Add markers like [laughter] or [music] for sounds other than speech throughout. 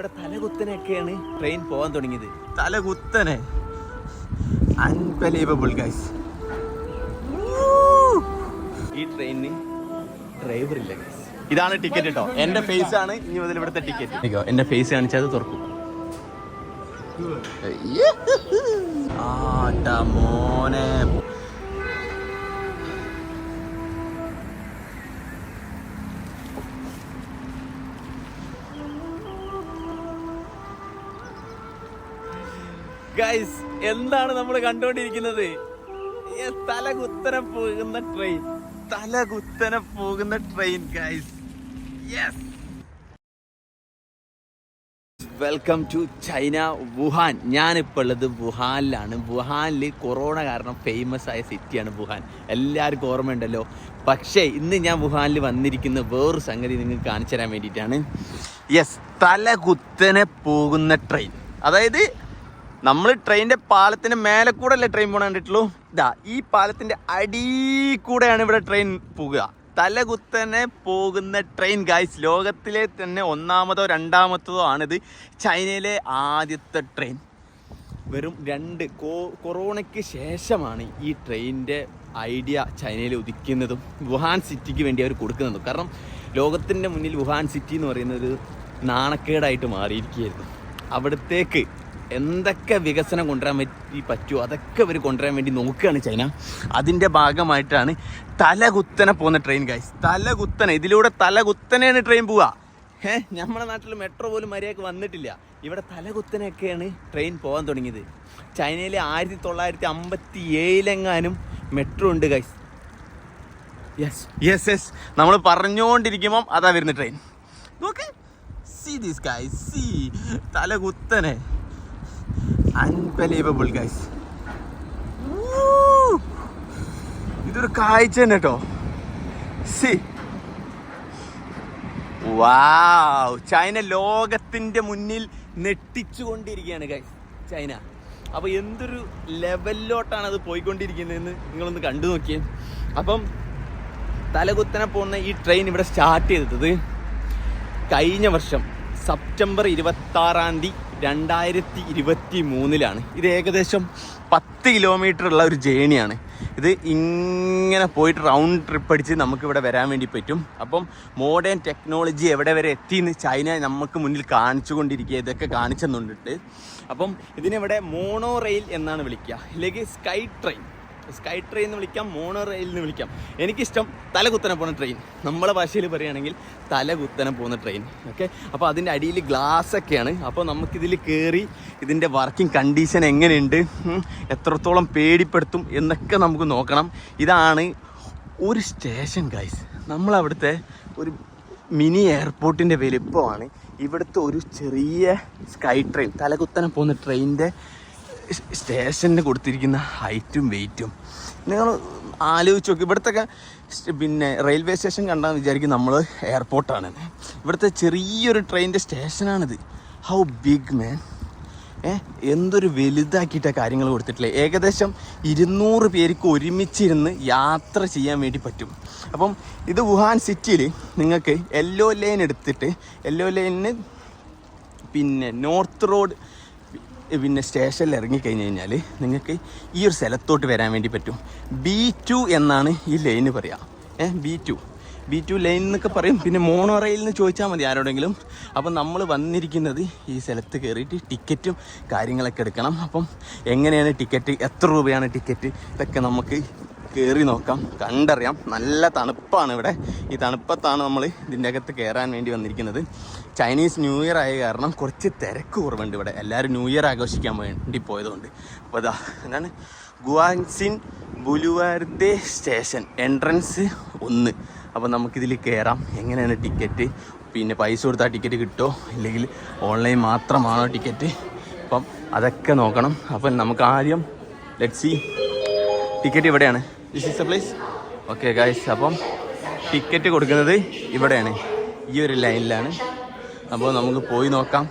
ഇവിടെ തലകുത്തനെയൊക്കെയാണ് ട്രെയിൻ പോകാൻ തുടങ്ങിയത്. തലകുത്തനെ. അൺബലീവബിൾ ഗൈസ് ഈ ട്രെയിനിന് ഡ്രൈവർ ഇല്ല ഗൈസ് ഇതാണ് ടിക്കറ്റ് കേട്ടോ എന്റെ ഫേസ് ആണ് ഇനി മുതൽ ഇവിടുത്തെ ടിക്കറ്റ് എന്റെ ഫേസ് കാണിച്ചാൽ അത് തുറക്കും. ആ മോനെ. ഗൈസ് എന്താണ് നമ്മൾ കണ്ടുകൊണ്ടിരിക്കുന്നത്? തല കുത്തനെ പോകുന്ന ട്രെയിൻ തലകുത്തനെ പോകുന്ന train guys yes welcome to China Wuhan ഞാനിപ്പോൾ ഉള്ളത് വുഹാനിലാണ് വുഹാനിൽ കൊറോണ കാരണം ഫേമസ് ആയ സിറ്റിയാണ് വുഹാൻ എല്ലാവർക്കും ഓർമ്മയുണ്ടല്ലോ. പക്ഷേ ഇന്ന് ഞാൻ വുഹാനിൽ വന്നിരിക്കുന്ന വേറൊരു സംഗതി നിങ്ങൾക്ക് കാണിച്ചു തരാൻ വേണ്ടിയിട്ടാണ്. യെസ് തലകുത്തനെ പോകുന്ന ട്രെയിൻ അതായത് നമ്മൾ ട്രെയിനിന്റെ പാലത്തിന്റെ മേലെ കൂടെ അല്ലേ ട്രെയിൻ പോണ കണ്ടിട്ടുള്ളൂ? ഇതാ ഈ പാലത്തിന്റെ അടി കൂടെയാണ് ഇവിടെ ട്രെയിൻ പോകുക തലകുത്തനെ പോകുന്ന ട്രെയിൻ ഗൈസ് ലോകത്തിലെ തന്നെ ഒന്നാമതോ രണ്ടാമത്തതോ ആണിത് ചൈനയിലെ ആദ്യത്തെ ട്രെയിൻ വെറും രണ്ട് കോ കൊറോണയ്ക്ക് ശേഷമാണ് ഈ ട്രെയിനിന്റെ ഐഡിയ ചൈനയിൽ ഉദിക്കുന്നതും വുഹാൻ സിറ്റിക്ക് വേണ്ടി അവർ കൊടുക്കുന്നതും. കാരണം ലോകത്തിന്റെ മുന്നിൽ വുഹാൻ സിറ്റി എന്ന് പറയുന്നത് നാണക്കേടായിട്ട് മാറിയിരിക്കുകയായിരുന്നു. അവിടത്തേക്ക് എന്തൊക്കെ വികസനം കൊണ്ടുവരാൻ പറ്റി പറ്റുമോ അതൊക്കെ അവർ കൊണ്ടുവരാൻ വേണ്ടി നോക്കുകയാണ് ചൈന. അതിന്റെ ഭാഗമായിട്ടാണ് തലകുത്തനെ പോകുന്ന ട്രെയിൻ ഗൈസ് തലകുത്തനെ ഇതിലൂടെ തലകുത്തനെയാണ് ട്രെയിൻ പോവുക. ഏ നമ്മുടെ നാട്ടിൽ മെട്രോ പോലും മര്യാദയ്ക്ക് വന്നിട്ടില്ല. ഇവിടെ തലകുത്തനെയൊക്കെയാണ് ട്രെയിൻ പോകാൻ തുടങ്ങിയത്. ചൈനയിലെ ആയിരത്തി തൊള്ളായിരത്തി അമ്പത്തി ഏഴിലെങ്ങാനും മെട്രോ ഉണ്ട് ഗൈസ് യെസ് യെസ് യെസ് നമ്മൾ പറഞ്ഞുകൊണ്ടിരിക്കുമ്പം അതാ വരുന്ന ട്രെയിൻ നോക്ക്. സി ദിസ് ഗൈസ് സി തലകുത്തനെ. അൺബലീവബിൾ ഗൈസ് ഇതൊരു കാഴ്ച തന്നെ കേട്ടോ സി വാവ് ചൈന ലോകത്തിന്റെ മുന്നിൽ നെട്ടിച്ചുകൊണ്ടിരിക്കുകയാണ് ഗൈസ് ചൈന. അപ്പോൾ എന്തൊരു ലെവലിലോട്ടാണ് അത് പോയിക്കൊണ്ടിരിക്കുന്നതെന്ന് നിങ്ങളൊന്ന് കണ്ടു നോക്കിയേ. അപ്പം തലകുത്തനെ പോകുന്ന ഈ ട്രെയിൻ ഇവിടെ സ്റ്റാർട്ട് ചെയ്തത് കഴിഞ്ഞ വർഷം സെപ്റ്റംബർ ഇരുപത്താറാം തീയതി രണ്ടായിരത്തി ഇരുപത്തി മൂന്നിലാണ് ഇത് ഏകദേശം പത്ത് കിലോമീറ്റർ ഉള്ള ഒരു ജേണിയാണ്. ഇത് ഇങ്ങനെ പോയിട്ട് റൗണ്ട് ട്രിപ്പ് അടിച്ച് നമുക്കിവിടെ വരാൻ വേണ്ടി പറ്റും. അപ്പം മോഡേൺ ടെക്നോളജി എവിടെ വരെ എത്തിയെന്ന് ചൈന നമുക്ക് മുന്നിൽ കാണിച്ചു കൊണ്ടിരിക്കുക ഇതൊക്കെ കാണിച്ചെന്നുണ്ടിട്ട് അപ്പം ഇതിനിവിടെ മോണോ റെയിൽ എന്നാണ് വിളിക്കുക. അല്ലെങ്കിൽ സ്കൈ ട്രെയിൻ സ്കൈ ട്രെയിൻ എന്ന് വിളിക്കാം മോണോ റെയിൽ എന്ന് വിളിക്കാം. എനിക്കിഷ്ടം തലകുത്തനെ പോകുന്ന ട്രെയിൻ നമ്മളെ ഭാഷയിൽ പറയുകയാണെങ്കിൽ തലകുത്തനെ പോകുന്ന ട്രെയിൻ ഓക്കെ അപ്പോൾ അതിന്റെ അടിയിൽ ഗ്ലാസ് ഒക്കെയാണ്. അപ്പോൾ നമുക്കിതിൽ കയറി ഇതിന്റെ വർക്കിംഗ് കണ്ടീഷൻ എങ്ങനെയുണ്ട്? എത്രത്തോളം പേടിപ്പെടുത്തും എന്നൊക്കെ നമുക്ക് നോക്കണം. ഇതാണ് ഒരു സ്റ്റേഷൻ ഗൈസ് നമ്മളവിടുത്തെ ഒരു മിനി എയർപോർട്ടിന്റെ വലിപ്പമാണ് ഇവിടുത്തെ ഒരു ചെറിയ സ്കൈ ട്രെയിൻ തലകുത്തനെ പോകുന്ന ട്രെയിനിന്റെ സ്റ്റേഷന് കൊടുത്തിരിക്കുന്ന ഹൈറ്റും വെയിറ്റും. നിങ്ങൾ ആലോചിച്ച് നോക്കി. ഇവിടുത്തെ പിന്നെ റെയിൽവേ സ്റ്റേഷൻ കണ്ടാൽ വിചാരിക്കും നമ്മൾ എയർപോർട്ടാണ്. ഇവിടുത്തെ ചെറിയൊരു ട്രെയിനിന്റെ സ്റ്റേഷനാണിത്. ഹൗ ബിഗ് മാൻ ഏ എന്തൊരു വലുതാക്കിയിട്ട കാര്യങ്ങൾ കൊടുത്തിട്ടില്ലേ ഏകദേശം ഇരുന്നൂറ് പേർക്ക് ഒരുമിച്ചിരുന്ന് യാത്ര ചെയ്യാൻ വേണ്ടി പറ്റും. അപ്പം ഇത് വുഹാൻ സിറ്റിയിൽ നിങ്ങൾക്ക് യെല്ലോ ലൈൻ എടുത്തിട്ട് യെല്ലോ ലൈനിന് പിന്നെ നോർത്ത് റോഡ് പിന്നെ സ്റ്റേഷനിൽ ഇറങ്ങിക്കഴിഞ്ഞ് കഴിഞ്ഞാൽ നിങ്ങൾക്ക് ഈ ഒരു സ്ഥലത്തോട്ട് വരാൻ വേണ്ടി പറ്റും. ബി ടു എന്നാണ് ഈ ലൈന് പറയുക A B two. B two line എന്നൊക്കെ പറയും. പിന്നെ മോണോ റെയിൽ എന്ന് ചോദിച്ചാൽ മതി ആരോടെങ്കിലും. അപ്പം നമ്മൾ വന്നിരിക്കുന്നത് ഈ സ്ഥലത്ത് കയറിയിട്ട് ടിക്കറ്റും കാര്യങ്ങളൊക്കെ എടുക്കണം. അപ്പം എങ്ങനെയാണ് ടിക്കറ്റ്? എത്ര രൂപയാണ് ടിക്കറ്റ്? ഇതൊക്കെ നമുക്ക് കയറി നോക്കാം. കണ്ടറിയാം. നല്ല തണുപ്പാണ് ഇവിടെ. ഈ തണുപ്പത്താണ് നമ്മൾ ഇതിന്റെ അകത്ത് കയറാൻ വേണ്ടി വന്നിരിക്കുന്നത്. ചൈനീസ് ന്യൂ ഇയർ ആയ കാരണം കുറച്ച് തിരക്ക് കുറവുണ്ട് ഇവിടെ. എല്ലാവരും ന്യൂ ഇയർ ആഘോഷിക്കാൻ വേണ്ടി പോയതുകൊണ്ട്. അപ്പോൾ ഇതാ എന്താണ്? ഗുവാൻസിൻ ബുലുവാർദേ സ്റ്റേഷൻ എൻട്രൻസ് ഒന്ന്. അപ്പോൾ നമുക്കിതിൽ കയറാം എങ്ങനെയാണ് ടിക്കറ്റ്? പിന്നെ പൈസ കൊടുത്താൽ ടിക്കറ്റ് കിട്ടുമോ ഇല്ലെങ്കിൽ ഓൺലൈൻ മാത്രമാണോ ടിക്കറ്റ്? അപ്പം അതൊക്കെ നോക്കണം. അപ്പം നമുക്ക് ആദ്യം ലെറ്റ് സി ടിക്കറ്റ് ഇവിടെയാണ് this is a place okay guys അപ്പം ടിക്കറ്റ് കൊടുക്കുന്നത് ഇവിടെയാണ്. ഈ ഒരു ലൈനിലാണ് അപ്പോൾ നമുക്ക് പോയി നോക്കാം.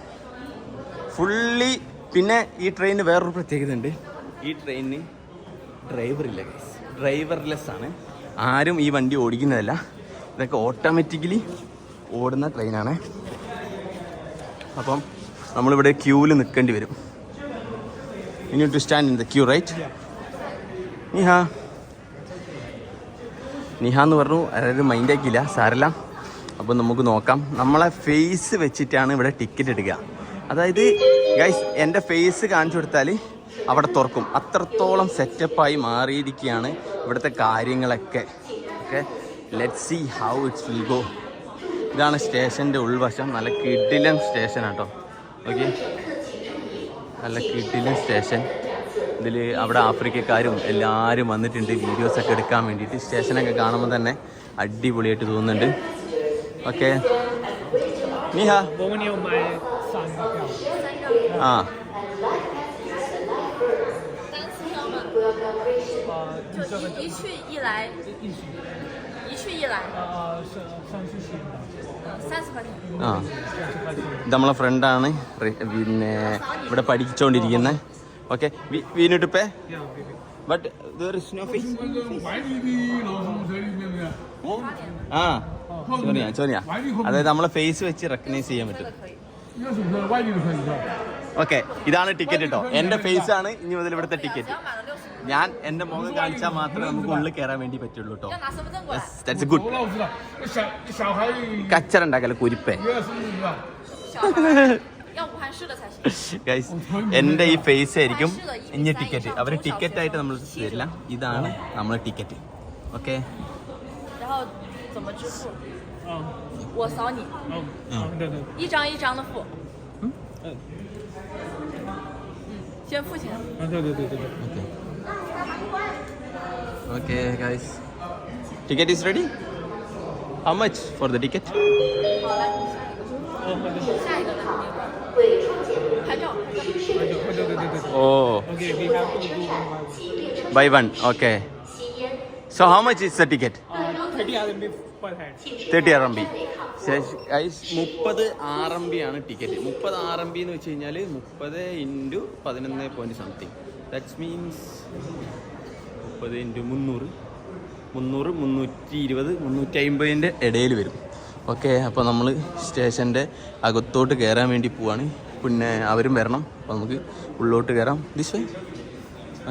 ഫുള്ളി പിന്നെ ഈ ട്രെയിനിന് വേറൊരു പ്രത്യേകത ഉണ്ട്. ഈ ട്രെയിനിന് ഡ്രൈവറില്ല ഗൈസ് ഡ്രൈവർലെസ് ആണ്. ആരും ഈ വണ്ടി ഓടിക്കുന്നതല്ല. ഇതൊക്കെ ഓട്ടോമാറ്റിക്കലി ഓടുന്ന ട്രെയിനാണ് അപ്പം നമ്മളിവിടെ ക്യൂവിൽ നിൽക്കേണ്ടി വരും. ഇനി to stand in the queue right Niha നിഹ എന്ന് പറഞ്ഞു അതായത് മൈൻഡ് ആക്കിയില്ല സാരല്ല. അപ്പോൾ നമുക്ക് നോക്കാം. നമ്മളെ ഫേസ് വെച്ചിട്ടാണ് ഇവിടെ ടിക്കറ്റ് എടുക്കുക. അതായത് ഗൈസ് എന്റെ ഫേസ് കാണിച്ചു കൊടുത്താൽ അവിടെ തുറക്കും. അത്രത്തോളം സെറ്റപ്പായി മാറിയിരിക്കുകയാണ് ഇവിടുത്തെ കാര്യങ്ങളൊക്കെ. Okay let see how it's will go ഇതാണ് സ്റ്റേഷന്റെ ഉൾവശം. നല്ല കിഡിലൻ സ്റ്റേഷൻ കേട്ടോ ഓക്കെ നല്ല കിഡിലൻ സ്റ്റേഷൻ. ഇതിൽ അവിടെ ആഫ്രിക്കക്കാരും എല്ലാവരും വന്നിട്ടുണ്ട്. വീഡിയോസൊക്കെ എടുക്കാൻ വേണ്ടിയിട്ട്. സ്റ്റേഷനൊക്കെ കാണുമ്പോൾ തന്നെ അടിപൊളിയായിട്ട് തോന്നുന്നുണ്ട്. ഓക്കെ. ആ. ആ. നമ്മളെ ഫ്രണ്ടാണ് പിന്നെ ഇവിടെ പഠിച്ചുകൊണ്ടിരിക്കുന്നത് okay we we need to pay? Yeah, okay. But ആ ചോദിയാ ചോദിയാ അതായത് നമ്മളെ ഫേസ് വെച്ച് റെക്കഗ്നൈസ് ചെയ്യാൻ പറ്റും. ഓക്കെ ഇതാണ് ടിക്കറ്റ് കേട്ടോ എന്റെ ഫേസ് ആണ് ഇനി മുതൽ ഇവിടുത്തെ ടിക്കറ്റ് ഞാൻ എന്റെ മുഖം കാണിച്ചാൽ മാത്രമേ നമുക്ക് ഉള്ളിൽ കയറാൻ വേണ്ടി പറ്റുള്ളൂ കേട്ടോ ഗുഡ് കച്ചറുണ്ടാക്കല്ലേ കുരിപ്പേ. [laughs] 也是是吧？小孩要武汉市的才行。 ഗൈസ് [laughs] എൻ്റെ [laughs] ഈ ഫേസ് ആയിരിക്കും ഇനി ടിക്കറ്റ് അവർ ടിക്കറ്റ് ആയിട്ട് നമ്മൾ തരില്ല ഇതാണ് നമ്മളെ ticket okay 然后怎么支付？嗯我扫你，嗯嗯，对对，一张一张的付。嗯先付钱。啊对对对对对。 okay okay guys ticket is ready how much for the ticket 好，来哦，对对下一个来，拍 we have to do one by one. By one okay so how much is the ticket Uh, 30 RMB per head. Thirty R M B മുപ്പത് R M B ആണ് ticket മുപ്പത് R M B എന്ന് വെച്ച് കഴിഞ്ഞാൽ മുപ്പത് into പതിനൊന്ന് point something that's means മുപ്പത് into മുന്നൂറ്. മുന്നൂറ് മുന്നൂറ്റി ഇരുപത് മുന്നൂറ്റി അമ്പതിന്റെ ഇടയിൽ വരും. ഓക്കെ അപ്പോൾ നമ്മൾ സ്റ്റേഷന്റെ അകത്തോട്ട് കയറാൻ വേണ്ടി പോവാണ്. പിന്നെ അവരും വരണം. അപ്പോൾ നമുക്ക് ഉള്ളോട്ട് കയറാം this way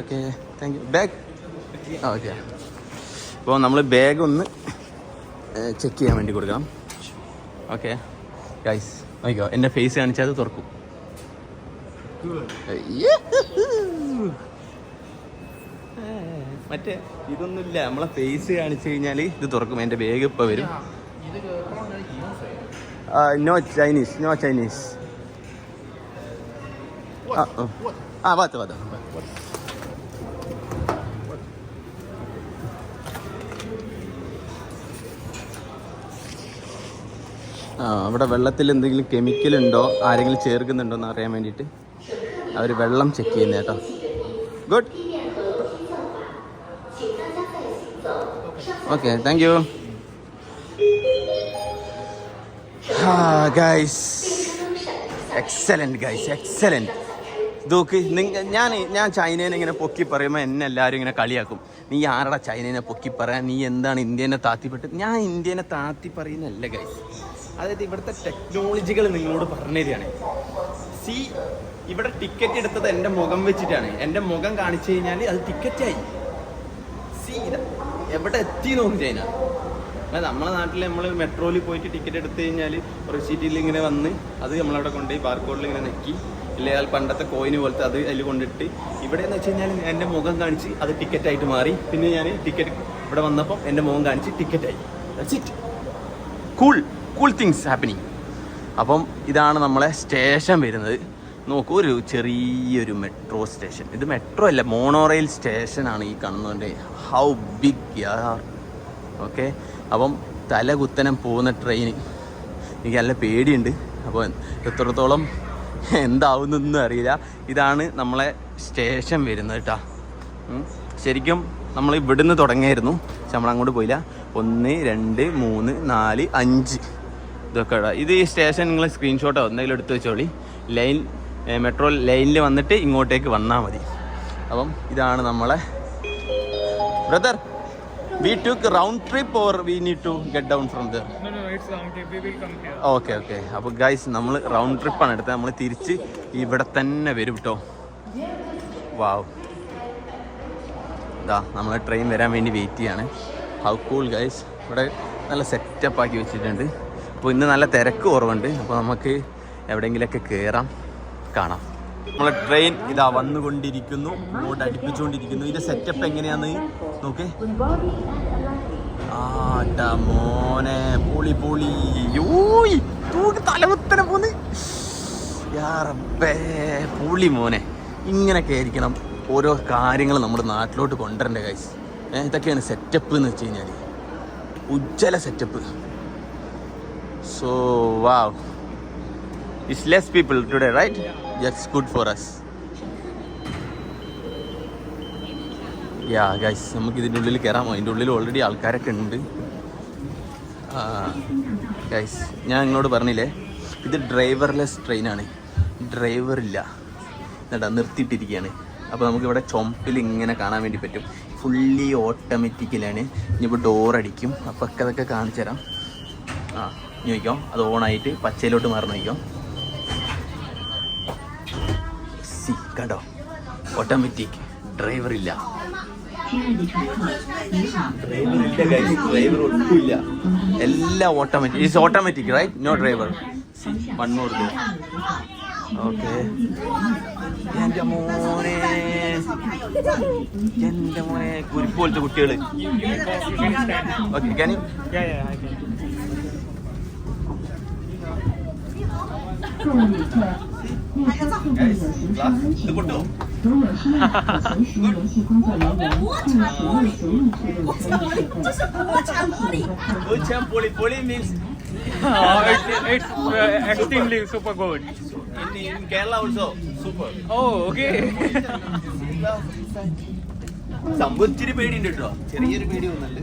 okay thank you bag okay അപ്പോൾ നമ്മൾ ബാഗ് ഒന്ന് ചെക്ക് ചെയ്യാൻ വേണ്ടി കൊടുക്കാം ഓക്കെ ഗൈസ് നോക്കിയോ എന്റെ ഫേസ് കാണിച്ചാൽ അത് തുറക്കും. മറ്റേ ഇതൊന്നുമില്ല. നമ്മളെ ഫേസ് കാണിച്ചു കഴിഞ്ഞാൽ ഇത് തുറക്കും. എന്റെ ബാഗ് ഇപ്പോൾ വരും. നോ ചൈനീസ് നോ ചൈനീസ് ആ വാത്ത വാത്ത ആ അവിടെ വെള്ളത്തിൽ എന്തെങ്കിലും കെമിക്കൽ ഉണ്ടോ? ആരെങ്കിലും ചേർക്കുന്നുണ്ടോ എന്ന് അറിയാൻ വേണ്ടിയിട്ട്? അവർ വെള്ളം ചെക്ക് ചെയ്യുന്ന കേട്ടോ. Good okay thank you guys excellent guys excellent നോക്ക് ഞാൻ ഞാൻ ചൈനേനെ ഇങ്ങനെ പൊക്കി പറയുമ്പോൾ എന്നെ എല്ലാവരും ഇങ്ങനെ കളിയാക്കും. നീ ആരടാ ചൈനേനെ പൊക്കി പറയാൻ നീ എന്താണ് ഇന്ത്യനെ താത്തിപ്പെട്ട് ഞാൻ ഇന്ത്യനെ താത്തി പറയുന്നല്ല ഗൈസ് അതായത് ഇവിടുത്തെ ടെക്നോളജികൾ നിങ്ങളോട് പറഞ്ഞു തരികയാണ്. സി ഇവിടെ ടിക്കറ്റ് എടുത്തത് എന്റെ മുഖം വെച്ചിട്ടാണ്. എന്റെ മുഖം കാണിച്ചു കഴിഞ്ഞാൽ അത് ടിക്കറ്റായി സി എവിടെ എത്തി നോക്കും ചൈന. അല്ല നമ്മളെ നാട്ടിൽ നമ്മൾ മെട്രോയിൽ പോയിട്ട് ടിക്കറ്റ് എടുത്തു കഴിഞ്ഞാൽ റെസീറ്റിൽ ഇങ്ങനെ വന്ന് അത് നമ്മളവിടെ കൊണ്ടുപോയി ബാർക്കോഡിൽ ഇങ്ങനെ നെക്കി. ഇല്ലെങ്കിൽ പണ്ടത്തെ കോയിന് പോലത്തെ അത് അതിൽ കൊണ്ടിട്ട് ഇവിടെ എന്ന് വെച്ച് കഴിഞ്ഞാൽ എന്റെ മുഖം കാണിച്ച് അത് ടിക്കറ്റായിട്ട് മാറി. പിന്നെ ഞാൻ ടിക്കറ്റ് ഇവിടെ വന്നപ്പോൾ എന്റെ മുഖം കാണിച്ച് ടിക്കറ്റായി it cool cool things happening അപ്പം ഇതാണ് നമ്മളെ സ്റ്റേഷൻ വരുന്നത്. നോക്കൂ ഒരു ചെറിയൊരു മെട്രോ സ്റ്റേഷൻ ഇത് മെട്രോ അല്ല മോണോറെയിൽ സ്റ്റേഷനാണ് ഈ കണ്ണൂരിന്റെ ഹൗ ബിഗ് യാർ ഓക്കെ അപ്പം തലകുത്തനം പോകുന്ന ട്രെയിൻ എനിക്ക് നല്ല പേടിയുണ്ട്. അപ്പോൾ എത്രത്തോളം എന്താവുന്നൊന്നും അറിയില്ല. ഇതാണ് നമ്മളെ സ്റ്റേഷൻ വരുന്നത് കേട്ടോ. ശരിക്കും നമ്മൾ ഇവിടുന്ന് തുടങ്ങിയായിരുന്നു. പക്ഷെ നമ്മൾ അങ്ങോട്ട് പോയില്ല. ഒന്ന് രണ്ട് മൂന്ന് നാല് അഞ്ച്. ഇതൊക്കെ. ഇത് ഈ സ്റ്റേഷൻ നിങ്ങൾ സ്ക്രീൻഷോട്ടോ എന്തെങ്കിലും എടുത്ത് വെച്ചോളി. ലൈൻ മെട്രോ ലൈനിൽ വന്നിട്ട് ഇങ്ങോട്ടേക്ക് വന്നാൽ മതി. അപ്പം ഇതാണ് നമ്മളെ brother we took round trip or we need to get down from there No, no, next round trip. We will come here. Okay okay അപ്പോൾ ഗൈസ് നമ്മൾ റൗണ്ട് ട്രിപ്പ് ആണ് എടുത്തത്. നമ്മൾ തിരിച്ച് ഇവിടെ തന്നെ വരും കേട്ടോ വാവ് ഇതാ നമ്മൾ ട്രെയിൻ വരാൻ വേണ്ടി വെയിറ്റ് ചെയ്യാണ്. ഹൗ കൂൾ ഗൈസ് ഇവിടെ നല്ല സെറ്റപ്പ് ആക്കി വെച്ചിട്ടുണ്ട്. അപ്പോൾ ഇന്ന് നല്ല തിരക്ക് കുറവുണ്ട്. അപ്പോൾ നമുക്ക് എവിടെയെങ്കിലുമൊക്കെ കയറാം കാണാം. നമ്മളെ ട്രെയിൻ ഇതാ വന്നുകൊണ്ടിരിക്കുന്നു. ഇങ്ങോട്ട് അടുപ്പിച്ചുകൊണ്ടിരിക്കുന്നു. ഇതിന്റെ സെറ്റപ്പ് എങ്ങനെയാന്ന് നോക്കേ. ആടാ മോനെ. പൊളി പൊളി. യൂയ് തൂക്ക് പോന്ന്. യാ റബ്ബേ. പൊളി മോനെ. ഇങ്ങനെയൊക്കെ ആയിരിക്കണം ഓരോ കാര്യങ്ങൾ നമ്മുടെ നാട്ടിലോട്ട് കൊണ്ടുവരേണ്ട കാശ് ഇതൊക്കെയാണ് സെറ്റപ്പ് എന്ന് വെച്ച് കഴിഞ്ഞാൽ ഉജ്ജ്വല setup so wow it's less people today right it's good for us yeah guys നമുക്ക് ഇതിന്റെ ഉള്ളിൽ കയറാമോ അതിന്റെ ഉള്ളിൽ ഓൾറെഡി ആൾക്കാരൊക്കെ ഉണ്ട്. ഗൈസ് ഞാൻ നിങ്ങളോട് പറഞ്ഞില്ലേ ഇത് ഡ്രൈവർലെസ് ട്രെയിനാണ് ഡ്രൈവർ ഇല്ല. എന്നിട്ടാ നിർത്തിയിട്ടിരിക്കുകയാണ്. അപ്പോൾ നമുക്കിവിടെ ചുമപ്പിൽ ഇങ്ങനെ കാണാൻ വേണ്ടി പറ്റും. ഫുള്ളി ഓട്ടോമാറ്റിക്കലാണ് ഇനിയിപ്പോൾ ഡോർ അടിക്കും. അപ്പോൾ അതൊക്കെ കാണിച്ചു തരാം. ആ ഇനി നോക്കിയോ അത് ഓണായിട്ട് പച്ചയിലോട്ട് മാറി നോക്കിയോ സി കണ്ടോ? ഓട്ടോമാറ്റിക് ഡ്രൈവർ ഇല്ല. ഡ്രൈവർ ഇല്ല ഡ്രൈവർ ഒട്ടുമില്ല എല്ലാം automatic is automatic right no driver one more okay എന്റെ മോനെ. എന്റെ മോനെ. കുരിപ്പ് പോലത്തെ You, you, you? Stand. Okay can you Yeah, yeah, ഇത് പൊട്ടോ Pocham poli. means. it's uh, extremely super good. In, in Kerala also, super. Oh, okay. സംഭവം ഇച്ചിരി പേടിയുണ്ട് കേട്ടോ ചെറിയൊരു പേടി വന്നുണ്ട്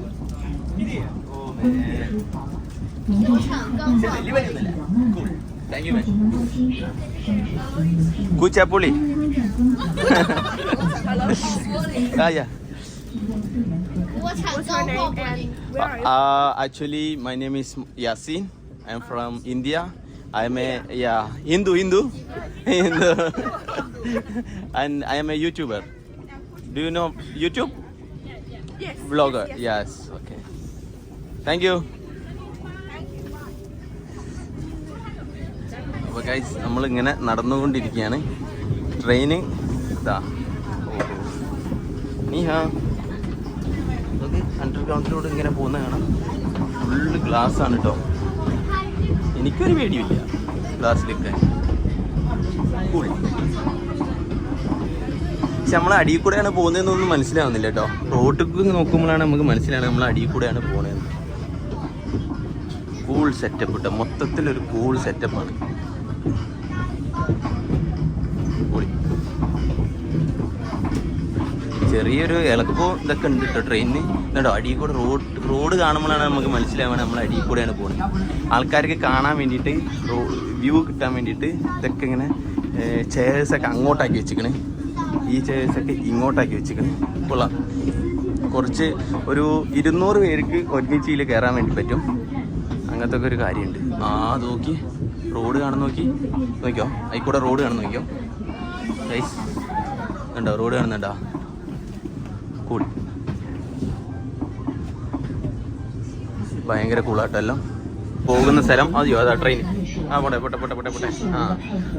വലിയ പേടിയൊന്നുമില്ല thank you man Kuchapuli. [laughs] ah, yeah. What's her name and where uh, are you? Uh, actually, my name is Yasin. I'm from India. I'm a yeah Hindu Hindu [laughs] Hindu, and I am a YouTuber. Do you know YouTube? Yes. Vlogger. Yes. Okay. Thank you. Guys നമ്മളിങ്ങനെ നടന്നുകൊണ്ടിരിക്കുകയാണ്. Train ഇതാ നീ ഹാ നമുക്ക് അണ്ടർഗ്രൗണ്ടിലൂടെ ഇങ്ങനെ പോകുന്ന കാണാം. Full glass ആണ് കേട്ടോ എനിക്കൊരു പേടിയില്ല ഗ്ലാസ്സിലൊക്കെ കൂൾ പക്ഷെ നമ്മൾ അടിയിൽ കൂടെയാണ് പോകുന്നതെന്നൊന്നും മനസ്സിലാവുന്നില്ല കേട്ടോ റോഡിൽ നോക്കുമ്പോഴാണ് നമുക്ക് മനസ്സിലാവുന്നത് നമ്മൾ അടിയിൽ കൂടെയാണ് പോകുന്നത് കൂൾ സെറ്റപ്പ് കേട്ടോ മൊത്തത്തിലൊരു കൂൾ സെറ്റപ്പാണ് ചെറിയൊരു ഇളക്കോ ഇതൊക്കെ ഉണ്ട് കേട്ടോ ട്രെയിനിന് കേട്ടോ അടിയിൽ കൂടെ റോഡ് റോഡ് കാണുമ്പോഴാണ് നമുക്ക് മനസ്സിലാവുക നമ്മൾ അടിയിൽ കൂടെയാണ് പോകുന്നത് ആൾക്കാർക്ക് കാണാൻ വേണ്ടിയിട്ട് വ്യൂ കിട്ടാൻ വേണ്ടിയിട്ട് ഇതൊക്കെ ഇങ്ങനെ ചെയർസൊക്കെ അങ്ങോട്ടാക്കി വെച്ചിക്കണ് ഈ ചെയർസൊക്കെ ഇങ്ങോട്ടാക്കി വെച്ചിക്കണ് കൊള്ളാം. കുറച്ച് ഒരു ഇരുന്നൂറ് പേർക്ക് ഒരുമിച്ച് കയറാൻ വേണ്ടി പറ്റും. അങ്ങനത്തെ ഒക്കെ ഒരു കാര്യമുണ്ട്. ആ നോക്കി. റോഡ് കാണുന്ന നോക്കി. നോക്കിയോ? അതിൽ റോഡ് കാണുന്ന നോക്കിയോ? ഗൈസ് ഉണ്ടോ റോഡ് കാണുന്നുണ്ടോ? കൂൾ ഭയങ്കര കൂളാട്ടോ പോകുന്ന സ്ഥലം അതെയോ? അതാ ട്രെയിൻ ആ പോട്ടെ പോട്ടെ പോട്ടെ പോട്ടെ ആ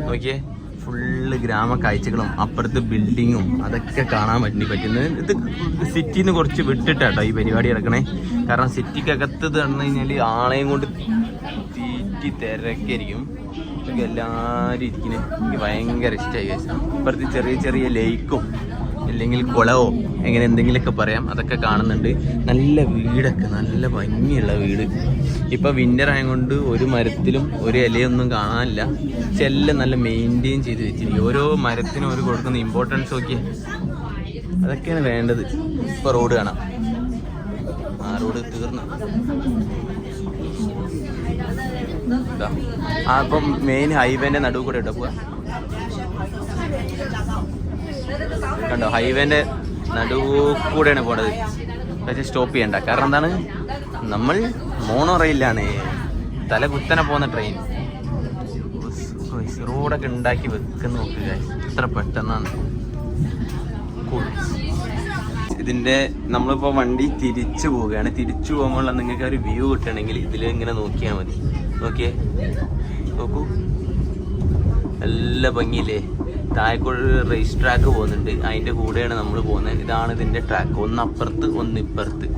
നോക്കിയേ. ഫുള്ള് ഗ്രാമ കാഴ്ചകളും അപ്പുറത്ത് ബിൽഡിങ്ങും അതൊക്കെ കാണാൻ പറ്റി. പറ്റുന്നത് ഇത് സിറ്റിന്ന് കുറച്ച് വിട്ടിട്ടാട്ടോ ഈ പരിപാടി നടക്കണേ. കാരണം സിറ്റിക്കകത്ത് നടന്നു കഴിഞ്ഞാൽ ആളെയും കൊണ്ട് തീറ്റി തിരക്കായിരിക്കും. എനിക്ക് എല്ലാവരും ഇരിക്കുന്നത് എനിക്ക് ഭയങ്കര ഇഷ്ടമായി ഇപ്പുറത്ത് ചെറിയ ചെറിയ ലേക്കും അല്ലെങ്കിൽ കുളവോ എങ്ങനെ എന്തെങ്കിലുമൊക്കെ പറയാം. അതൊക്കെ കാണുന്നുണ്ട്. നല്ല വീടൊക്കെ നല്ല ഭംഗിയുള്ള വീട്. ഇപ്പം വിന്റർ ആയതുകൊണ്ട് ഒരു മരത്തിലും ഒരു ഇലയൊന്നും കാണാനില്ല. ചെല്ല നല്ല മെയിന്റെയിൻ ചെയ്ത് വെച്ചിരിക്കും ഓരോ മരത്തിനും ഒരു കൊടുക്കുന്ന ഇമ്പോർട്ടൻസ് നോക്കി അതൊക്കെയാണ് വേണ്ടത്. ഇപ്പോൾ റോഡ് കാണാം. ആ റോഡ് തീർന്നു. ആ അപ്പം മെയിൻ ഹൈവേന്റെ നടുവ് കൂടെ ഇട്ടോ പോവാ. കണ്ടോ ഹൈവേന്റെ നടുവ് കൂടെയാണ് പോണത്. പക്ഷെ സ്റ്റോപ്പ് ചെയ്യണ്ട. കാരണം എന്താണ്? നമ്മൾ മോണോ റെയിലാണ് തല കുത്തനെ പോകുന്ന ട്രെയിൻ റോഡൊക്കെ ഉണ്ടാക്കി വെക്കുന്ന നോക്കുക എത്ര പെട്ടെന്നാണ്. ഇതിന്റെ നമ്മളിപ്പോ വണ്ടി തിരിച്ചു പോവുകയാണ്. തിരിച്ചു പോകുമ്പോൾ നിങ്ങൾക്ക് ഒരു വ്യൂ കിട്ടണമെങ്കിൽ ഇതിൽ ഇങ്ങനെ നോക്കിയാൽ മതി. നോക്കിയേ. നോക്കൂ. നല്ല ഭംഗിയില്ലേ? താഴെക്കൂടെ ഒരു റേസ് ട്രാക്ക് പോകുന്നുണ്ട്. അതിന്റെ കൂടെയാണ് നമ്മൾ പോകുന്നത്. ഇതാണ് ഇതിന്റെ ട്രാക്ക് ഒന്ന് അപ്പുറത്ത് ഒന്ന് ഇപ്പുറത്ത്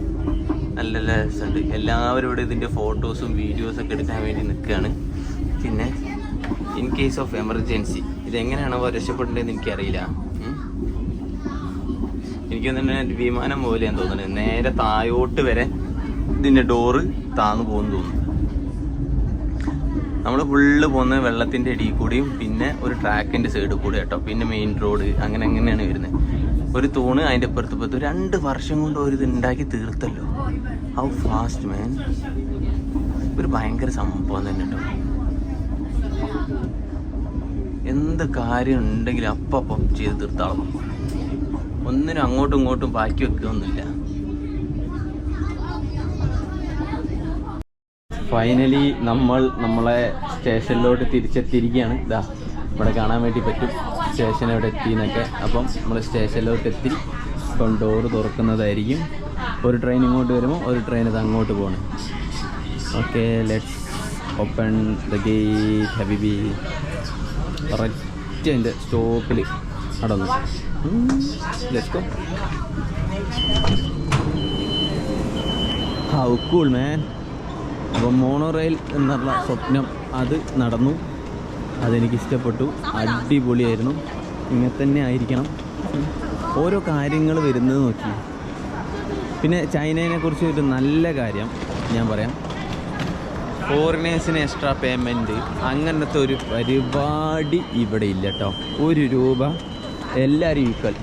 നല്ല രസമുണ്ട്. എല്ലാവരും ഇവിടെ ഇതിന്റെ ഫോട്ടോസും വീഡിയോസും ഒക്കെ എടുക്കാൻ വേണ്ടി നിൽക്കുകയാണ്. പിന്നെ ഇൻ കേസ് ഓഫ് എമർജൻസി ഇതെങ്ങനെയാണോ രക്ഷപ്പെടേണ്ടതെന്ന് എനിക്കറിയില്ല. എനിക്ക് തന്നെ വിമാനം പോലെയാണ് തോന്നുന്നത് നേരെ താഴോട്ട് വരെ ഇതിന്റെ ഡോറ് താന്നു പോകുന്നു തോന്നുന്നു. നമ്മൾ ഫുള്ള് പോകുന്നത് വെള്ളത്തിന്റെ ഇടിയിൽ കൂടിയും പിന്നെ ഒരു ട്രാക്കിന്റെ സൈഡിൽ കൂടി കേട്ടോ. പിന്നെ മെയിൻ റോഡ് അങ്ങനെ അങ്ങനെയാണ് വരുന്നത്. ഒരു തൂണ് അതിന്റെ ഇപ്പുറത്ത് ഇപ്പുറത്ത് രണ്ട് വർഷം കൊണ്ട് ഒരു ഇത് ഉണ്ടാക്കി തീർത്തല്ലോ. ഹൗ ഫാസ്റ്റ് മാൻ ഒരു ഭയങ്കര സംഭവം തന്നെ കേട്ടോ. എന്ത് കാര്യം ഉണ്ടെങ്കിലും അപ്പം ചെയ്ത് തീർത്താളും ഒന്നിനും അങ്ങോട്ടും ഇങ്ങോട്ടും ബാക്കി വെക്കുകയൊന്നുമില്ല ഫൈനലി നമ്മൾ നമ്മളെ സ്റ്റേഷനിലോട്ട് തിരിച്ചെത്തിയിരിക്കുകയാണ്. ഇതാ ഇവിടെ കാണാൻ വേണ്ടി പറ്റും. സ്റ്റേഷൻ എവിടെ എത്തി എന്നൊക്കെ അപ്പം നമ്മൾ സ്റ്റേഷനിലോട്ട് എത്തി ഇപ്പം ഡോറ് തുറക്കുന്നതായിരിക്കും. ഒരു ട്രെയിൻ ഇങ്ങോട്ട് വരുമ്പോൾ ഒരു ട്രെയിൻ ഇത് അങ്ങോട്ട് പോകണം okay let's open the gate ഹബിബി correct അതിന്റെ സ്റ്റോപ്പിൽ അടന്നു let's go. How cool man അപ്പോൾ മോണോ റെയിൽ എന്നുള്ള സ്വപ്നം അത് നടന്നു. അതെനിക്ക് ഇഷ്ടപ്പെട്ടു അടിപൊളിയായിരുന്നു. ഇങ്ങനെ തന്നെ ആയിരിക്കണം. ഓരോ കാര്യങ്ങൾ വരുന്നത് നോക്കി. പിന്നെ ചൈനയെ കുറിച്ച് ഒരു നല്ല കാര്യം ഞാൻ പറയാം. ഫോറിനേഴ്സിന് എക്സ്ട്രാ പേയ്മെന്റ് അങ്ങനത്തെ ഒരു പരിപാടി ഇവിടെ ഇല്ല കേട്ടോ ഒരു രൂപ എല്ലാവരും equal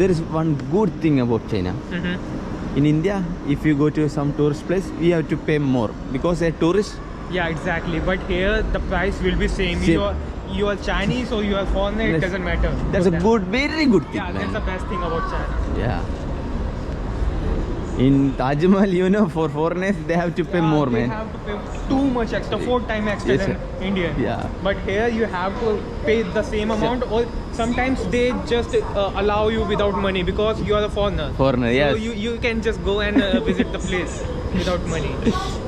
there is one good thing about China In India, if you go to some tourist place, you have to pay more because a tourist. Yeah, exactly. But here the price will be same. Same. You are you are Chinese or you are foreigner, it Yes. doesn't matter. That's for a them. good, very good thing, Yeah, that's man. the best thing about China. Yeah. In Taj Mahal, you know, for foreigners, they have to pay Yeah, more, they man. have to pay too much extra, four time extra Yes, than sir. India. Yeah. But here you have to pay the same amount, or sometimes they just uh, allow you without money because you are a foreigner. Foreigner, yes. So you, you can just go and uh, visit the place without money.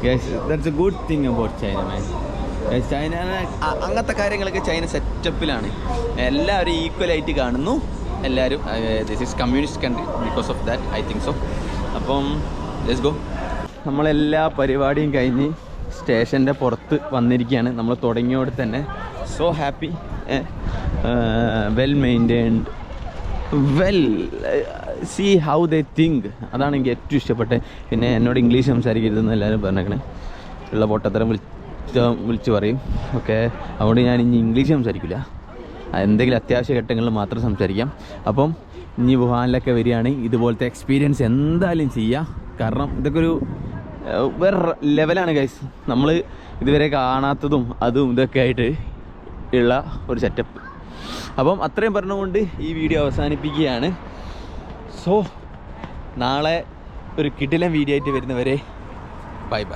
Yes, that's a good thing about China, man. China, China അങ്ങനത്തെ കാര്യങ്ങളൊക്കെ China സെറ്റപ്പിലാണ് എല്ലാവരും ഈക്വലായിട്ട് കാണുന്നു എല്ലാവരും this is communist country because of that I think so അപ്പം let's go നമ്മളെല്ലാ പരിപാടിയും കഴിഞ്ഞ് സ്റ്റേഷന്റെ പുറത്ത് വന്നിരിക്കുകയാണ്. നമ്മൾ തുടങ്ങിയോടെ തന്നെ so happy well maintained well see how they think അതാണ് എനിക്ക് ഏറ്റവും ഇഷ്ടപ്പെട്ടത്. പിന്നെ എന്നോട് ഇംഗ്ലീഷ് സംസാരിക്കരുതെന്ന് എല്ലാവരും പറഞ്ഞേക്കണേ. ഉള്ള പൊട്ടത്തരം വിളിച്ച് വിളിച്ച് പറയും. ഓക്കെ. അതുകൊണ്ട് ഞാൻ ഇനി ഇംഗ്ലീഷ് സംസാരിക്കില്ല എന്തെങ്കിലും അത്യാവശ്യ ഘട്ടങ്ങളിൽ മാത്രം സംസാരിക്കാം. അപ്പം ഇനി വുഹാനിലൊക്കെ വരികയാണെങ്കിൽ ഇതുപോലത്തെ എക്സ്പീരിയൻസ് എന്തായാലും ചെയ്യാം. കാരണം ഇതൊക്കെ ഒരു വേറെ ലെവലാണ് ഗൈസ് നമ്മൾ ഇതുവരെ കാണാത്തതും അതും ഇതൊക്കെ ആയിട്ട് ഉള്ള ഒരു സെറ്റപ്പ് അപ്പം അത്രയും പറഞ്ഞുകൊണ്ട് ഈ വീഡിയോ അവസാനിപ്പിക്കുകയാണ്. സോ നാളെ ഒരു കിടിലൻ വീഡിയോ ആയിട്ട് വരുന്നവരെ ബൈ ബൈ